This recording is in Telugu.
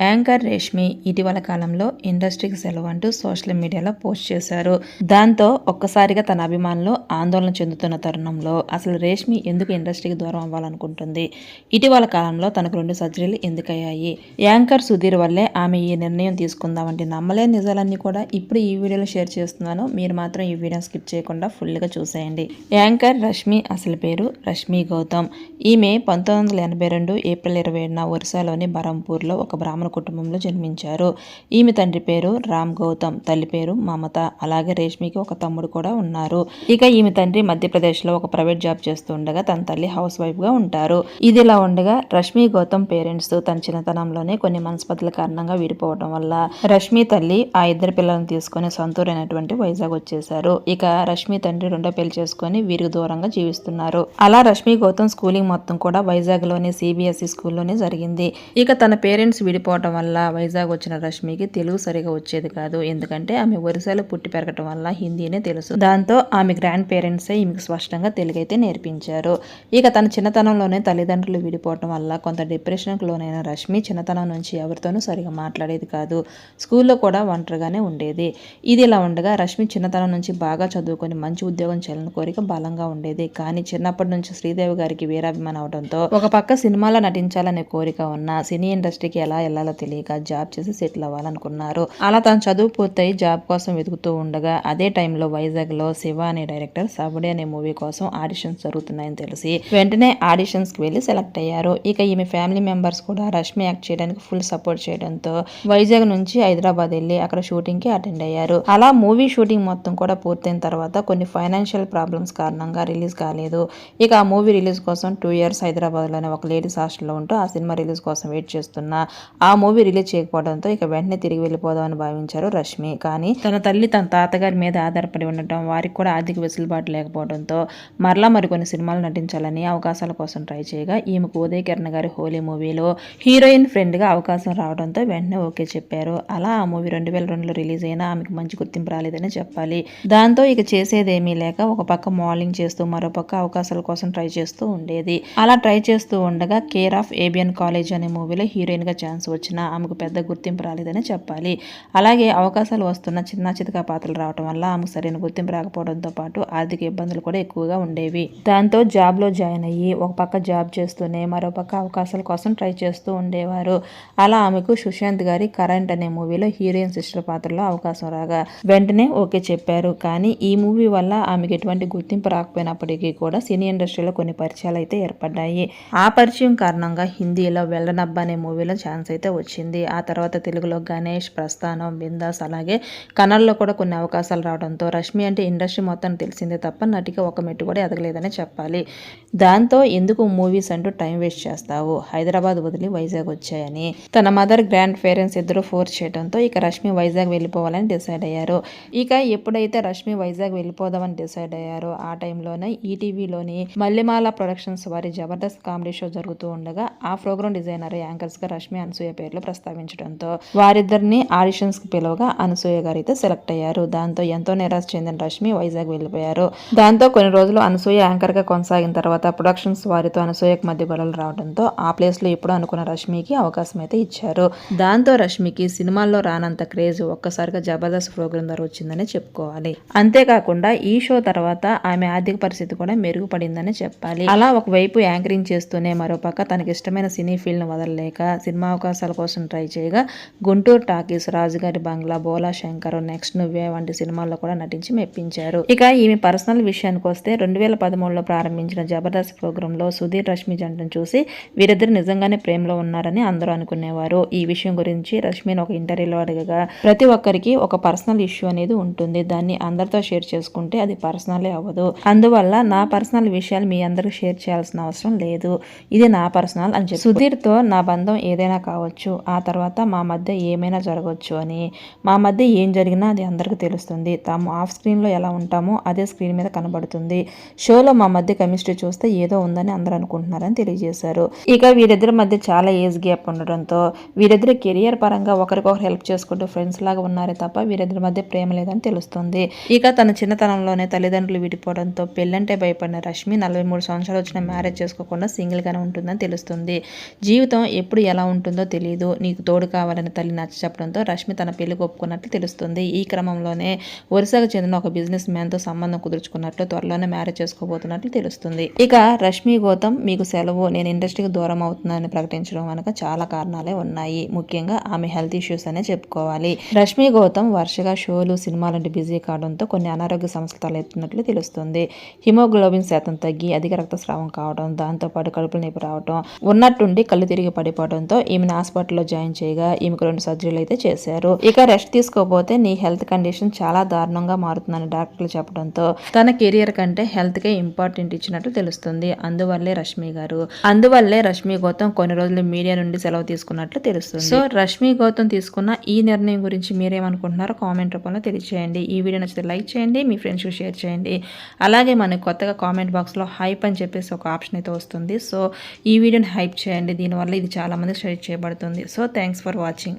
Anchor Reshmi ఇటీవల కాలంలో ఇండస్ట్రీకి సెలవు అంటూ సోషల్ మీడియాలో పోస్ట్ చేశారు. దాంతో ఒక్కసారిగా తన అభిమానులు ఆందోళన చెందుతున్న తరుణంలో అసలు రేష్మి ఎందుకు ఇండస్ట్రీకి దూరం అవ్వాలనుకుంటుంది? ఇటీవల కాలంలో తనకు రెండు సర్జరీలు ఎందుకయ్యాయి? యాంకర్ సుధీర్ వల్లే ఆమె ఈ నిర్ణయం తీసుకుందామంటే నమ్మలేని నిజాలన్నీ కూడా ఇప్పుడు ఈ వీడియోలో షేర్ చేస్తున్నాను. మీరు మాత్రం ఈ వీడియో స్కిప్ చేయకుండా ఫుల్గా చూసేయండి. యాంకర్ రష్మి అసలు పేరు రష్మి గౌతమ్. ఈమె పంతొమ్మిది వందల ఎనభై రెండు ఏప్రిల్ ఇరవై ఏడున ఒరిస్సాలోని బరంపూర్లో ఒక బ్రాహ్మణ కుటుంబంలో జన్మించారు. ఈమె తండ్రి పేరు రామ్ గౌతమ్ తల్లి పేరు మమత. అలాగే రేష్మికి ఒక తమ్ముడు కూడా ఉన్నారు. ఇక ఈమె తండ్రి మధ్యప్రదేశ్లో ఒక ప్రైవేట్ జాబ్ చేస్తూ ఉండగా తన తల్లి హౌస్ వైఫ్గా ఉంటారు. ఇదిలా ఉండగా రష్మి గౌతమ్ పేరెంట్స్ తన చిన్నతనంలోనే కొన్ని మనస్పతుల కారణంగా విడిపోవడం వల్ల రష్మి తల్లి ఆ ఇద్దరు పిల్లలను తీసుకుని సొంతూరైనటువంటి వైజాగ్ వచ్చేశారు. ఇక రష్మి తండ్రి రెండో పెళ్ళి చేసుకుని వీరికి దూరంగా జీవిస్తున్నారు. అలా రష్మి గౌతమ్ స్కూలింగ్ మొత్తం కూడా వైజాగ్లోని సిబిఎస్ఈ స్కూల్లోనే జరిగింది. ఇక తన పేరెంట్స్ విడిపోవడం వల్ల వైజాగ్ వచ్చిన రష్మికి తెలుగు సరిగా వచ్చేది కాదు. ఎందుకంటే ఆమె ఒరిస్సాలో పుట్టి పెరగటం వల్ల హిందీనే తెలుసు. దాంతో ఆమె గ్రాండ్ పేరెంట్సే ఈమెకు స్పష్టంగా తెలుగు అయితే నేర్పించారు. ఇక తన చిన్నతనంలోనే తల్లిదండ్రులు విడిపోవటం వల్ల కొంత డిప్రెషన్కు లోనైన రష్మి చిన్నతనం నుంచి ఎవరితోనూ సరిగా మాట్లాడేది కాదు. స్కూల్లో కూడా ఒంటరిగానే ఉండేది. ఇది ఇలా ఉండగా రష్మి చిన్నతనం నుంచి బాగా చదువుకొని మంచి ఉద్యోగం చేయాలని కోరిక బలంగా ఉండేది. కానీ చిన్నప్పటి నుంచి శ్రీదేవి గారికి వీరాభిమానం అవడంతో ఒక పక్క సినిమాలో నటించాలనే కోరిక ఉన్న సినీ ఇండస్ట్రీకి ఎలా వెళ్ళాలి వెళ్ళాలో తెలియక జాబ్ చేసి సెటిల్ అవ్వాలనుకున్నారు. అలా తను చదువు పూర్తయి జాబ్ కోసం వెతుకుతూ ఉండగా అదే టైంలో వైజాగ్లో శివ అనే డైరెక్టర్ సబడే అనే మూవీ కోసం ఆడిషన్స్ జరుగుతున్నాయని తెలిసి వెంటనే ఆడిషన్స్కి వెళ్ళి సెలెక్ట్ అయ్యారు. ఇక ఈమె ఫ్యామిలీ మెంబర్స్ కూడా రష్మి యాక్ట్ చేయడానికి ఫుల్ సపోర్ట్ చేయడంతో వైజాగ్ నుంచి హైదరాబాద్ వెళ్ళి అక్కడ షూటింగ్కి అటెండ్ అయ్యారు. అలా మూవీ షూటింగ్ మొత్తం కూడా పూర్తయిన తర్వాత కొన్ని ఫైనాన్షియల్ ప్రాబ్లమ్స్ కారణంగా రిలీజ్ కాలేదు. ఇక ఆ మూవీ రిలీజ్ కోసం టూ ఇయర్స్ హైదరాబాద్లోనే ఒక లేడీస్ హాస్టల్లో ఉంటూ ఆ సినిమా రిలీజ్ కోసం వెయిట్ చేస్తున్న ఆ మూవీ రిలీజ్ చేయకపోవడంతో ఇక వెంటనే తిరిగి వెళ్ళిపోదామని భావించారు రష్మి. కానీ తన తల్లి తన తాతగారి మీద ఆధారపడి ఉండటం వారికి కూడా ఆర్థిక వెసులుబాటు లేకపోవడంతో మరలా మరికొన్ని సినిమాలు నటించాలని అవకాశాల కోసం ట్రై చేయగా ఈమెకు ఉదయ్ కిరణ్ గారి హోలీ మూవీలో హీరోయిన్ ఫ్రెండ్గా అవకాశం రావడంతో వెంటనే ఓకే చెప్పారు. అలా ఆ మూవీ రెండు వేల రెండులో రిలీజ్ అయినా ఆమెకు మంచి గుర్తింపు రాలేదని చెప్పాలి. దాంతో ఇక చేసేదేమీ లేక ఒక పక్క మోడలింగ్ చేస్తూ మరో పక్క అవకాశాల కోసం ట్రై చేస్తూ ఉండేది. అలా ట్రై చేస్తూ ఉండగా కేర్ ఆఫ్ ఏబియన్ కాలేజ్ అనే మూవీలో హీరోయిన్గా ఛాన్స్ వచ్చినా ఆమెకు పెద్ద గుర్తింపు రాలేదని చెప్పాలి. అలాగే అవకాశాలు వస్తున్న చిన్న చితక పాత్రలు రావడం వల్ల ఆమెకు సరైన గుర్తింపు రాకపోవడంతో పాటు ఆర్థిక ఇబ్బందులు కూడా ఎక్కువగా ఉండేవి. దాంతో జాబ్లో జాయిన్ అయ్యి ఒక పక్క జాబ్ చేస్తూనే మరో పక్క అవకాశాల కోసం ట్రై చేస్తూ ఉండేవారు. అలా ఆమెకు సుశాంత్ గారి కరెంట్ అనే మూవీలో హీరోయిన్ సిస్టర్ పాత్రలో అవకాశం రాగా వెంటనే ఓకే చెప్పారు. కానీ ఈ మూవీ వల్ల ఆమెకు ఎటువంటి గుర్తింపు రాకపోయినప్పటికీ కూడా సినీ ఇండస్ట్రీలో కొన్ని పరిచయాలు అయితే ఏర్పడ్డాయి. ఆ పరిచయం కారణంగా హిందీలో వెళ్ళనబ్బా అనే మూవీలో ఛాన్స్ అయితే వచ్చింది. ఆ తర్వాత తెలుగులో గణేష్ ప్రస్థానం బిందాస్ అలాగే కన్నడలో కూడా కొన్ని అవకాశాలు రావడంతో రష్మి అంటే ఇండస్ట్రీ మొత్తం తెలిసిందే తప్ప నటిగా ఒక మెట్టు కూడా ఎదగలేదని చెప్పాలి. దాంతో ఎందుకు మూవీస్ అంటూ టైం వేస్ట్ చేస్తావు? హైదరాబాద్ వదిలి వైజాగ్ వచ్చాయని. తన మదర్ గ్రాండ్ పేరెంట్స్ ఇద్దరు ఫోర్స్ చేయడంతో ఇక రష్మి వైజాగ్ వెళ్ళిపోవాలని డిసైడ్ అయ్యారు. ఇక ఎప్పుడైతే రష్మి వైజాగ్ వెళ్ళిపోదామని డిసైడ్ అయ్యారో ఆ టైంలోనే ఈటీవీలోని మల్లెమాల ప్రొడక్షన్స్ వారి జబర్దస్త్ కామెడీ షో జరుగుతూ ఉండగా ఆ ప్రోగ్రామ్ డిజైనర్ యాంకర్స్గా రష్మి అనసూయ పేర్లు ప్రస్తావించడంతో వారిద్దరిని ఆడిషన్స్కి పిలవగా అనసూయ గారు అయితే సెలెక్ట్ అయ్యారు. దాంతో ఎంతో నిరాశ చెందిన రష్మి వైజాగ్ వెళ్ళిపోయారు. దాంతో కొన్ని రోజులు అనసూయ యాంకర్గా కొనసాగిన తర్వాత ప్రొడక్షన్స్ వారితో అనసూయకు మధ్య గొడవలు రావడంతో ఆ ప్లేస్లో ఇప్పుడు అనుకున్న రష్మికి అవకాశం అయితే ఇచ్చారు. దాంతో రష్మికి సినిమాల్లో రానంత క్రేజ్ ఒక్కసారిగా జబర్దస్త్ ప్రోగ్రామ్ ద్వారా వచ్చిందని చెప్పుకోవాలి. అంతేకాకుండా ఈ షో తర్వాత ఆమె ఆర్థిక పరిస్థితి కూడా మెరుగుపడిందని చెప్పాలి. అలా ఒకవైపు యాంకరింగ్ చేస్తూనే మరోపక్క తనకి ఇష్టమైన సినీ ఫీల్డ్ను వదలలేక సినిమా అవకాశాలు కోసం ట్రై చేయగా గుంటూరు టాకీస్ రాజుగారి బంగ్లా బోలా శంకర్ నెక్స్ట్ నువ్వే వంటి సినిమాల్లో కూడా నటించి మెప్పించారు. ఇక ఈమె పర్సనల్ విషయానికి వస్తే రెండు వేల పదమూడులో ప్రారంభించిన జబర్దస్త్ ప్రోగ్రామ్లో సుధీర్ రష్మి జంటను చూసి వీరిద్దరు నిజంగానే ప్రేమలో ఉన్నారని అందరూ అనుకునేవారు. ఈ విషయం గురించి రష్మిని ఒక ఇంటర్వ్యూలో అడగగా ప్రతి ఒక్కరికి ఒక పర్సనల్ ఇష్యూ అనేది ఉంటుంది. దాన్ని అందరితో షేర్ చేసుకుంటే అది పర్సనలే అవ్వదు. అందువల్ల నా పర్సనల్ విషయాలు మీ అందరికి షేర్ చేయాల్సిన అవసరం లేదు. ఇది నా పర్సనల్ అని చెప్పి సుధీర్తో నా బంధం ఏదైనా కావచ్చు. జరగవచ్చు. ఆ తర్వాత మా మధ్య ఏమైనా జరగవచ్చు అని. మా మధ్య ఏం జరిగినా అది అందరికీ తెలుస్తుంది. తాము ఆఫ్ స్క్రీన్లో ఎలా ఉంటామో అదే స్క్రీన్ మీద కనబడుతుంది. షోలో మా మధ్య కెమిస్ట్రీ చూస్తే ఏదో ఉందని అందరూ అనుకుంటున్నారని తెలియజేశారు. ఇక వీరిద్దరి మధ్య చాలా ఏజ్ గ్యాప్ ఉండడంతో వీరిద్దరు కెరియర్ పరంగా ఒకరికొకరు హెల్ప్ చేసుకుంటూ ఫ్రెండ్స్ లాగా ఉన్నారే తప్ప వీరిద్దరి మధ్య ప్రేమ లేదని తెలుస్తుంది. ఇక తన చిన్నతనంలోనే తల్లిదండ్రులు విడిపోవడంతో పెళ్ళంటే భయపడిన రష్మి నలభై మూడు సంవత్సరాలు వచ్చిన మ్యారేజ్ చేసుకోకుండా సింగిల్గానే ఉంటుందని తెలుస్తుంది. జీవితం ఎప్పుడు ఎలా ఉంటుందో తెలియదు. నీకు తోడు కావాలని తల్లి నచ్చ చెప్పడంతో రష్మి తన పెళ్ళి ఒప్పుకున్నట్లు తెలుస్తుంది. ఈ క్రమంలోనే ఒరిస్సాకు చెందిన ఒక బిజినెస్ మ్యాన్తో సంబంధం కుదుర్చుకున్నట్లు త్వరలోనే మ్యారేజ్ చేసుకోబోతున్నట్లు తెలుస్తుంది. ఇక రష్మి గౌతమ్ మీకు సెలవు నేను ఇండస్ట్రీకి దూరం అవుతున్నానని ప్రకటించడం వెనక చాలా కారణాలే ఉన్నాయి. ముఖ్యంగా ఆమె హెల్త్ ఇష్యూస్ అనే చెప్పుకోవాలి రష్మి గౌతమ్ వరుసగా షోలు సినిమాలంటే బిజీ కావడంతో కొన్ని అనారోగ్య సమస్యలు తలెత్తున్నట్లు తెలుస్తుంది. హిమోగ్లోబిన్ శాతం తగ్గి అధిక రక్తస్రావం కావడం దాంతోపాటు కడుపులు నొప్పి రావడం ఉన్నట్టుండి కళ్ళు తిరిగి పడిపోవడంతో ఈమెను హాస్పిటల్లో జాయిన్ చేయగా ఈమెకు రెండు సర్జరీలు అయితే చేశారు. ఇక రెస్ట్ తీసుకోకపోతే నీ హెల్త్ కండిషన్ చాలా దారుణంగా మారుతుందని డాక్టర్లు చెప్పడంతో తన కెరియర్ కంటే హెల్త్ కే ఇంపార్టెంట్ ఇచ్చినట్లు తెలుస్తుంది. అందువల్లే రష్మి గారు. అందువల్లే రష్మి గౌతమ్ కొన్ని రోజులు మీడియా నుండి సెలవు తీసుకున్నట్లు తెలుస్తుంది. సో రష్మి గౌతమ్ తీసుకున్న ఈ నిర్ణయం గురించి మీరేమనుకుంటున్నారో కామెంట్ రూపంలో తెలియజేయండి ఈ వీడియో నచ్చితే లైక్ చేయండి మీ ఫ్రెండ్స్కి షేర్ చేయండి. అలాగే మనకు కొత్తగా కామెంట్ బాక్స్లో హైప్ అని చెప్పేసి ఒక ఆప్షన్ అయితే వస్తుంది. సో ఈ వీడియోని హైప్ చేయండి. దీనివల్ల ఇది చాలా మంది షేర్ చేయబడుతుంది. So thanks for watching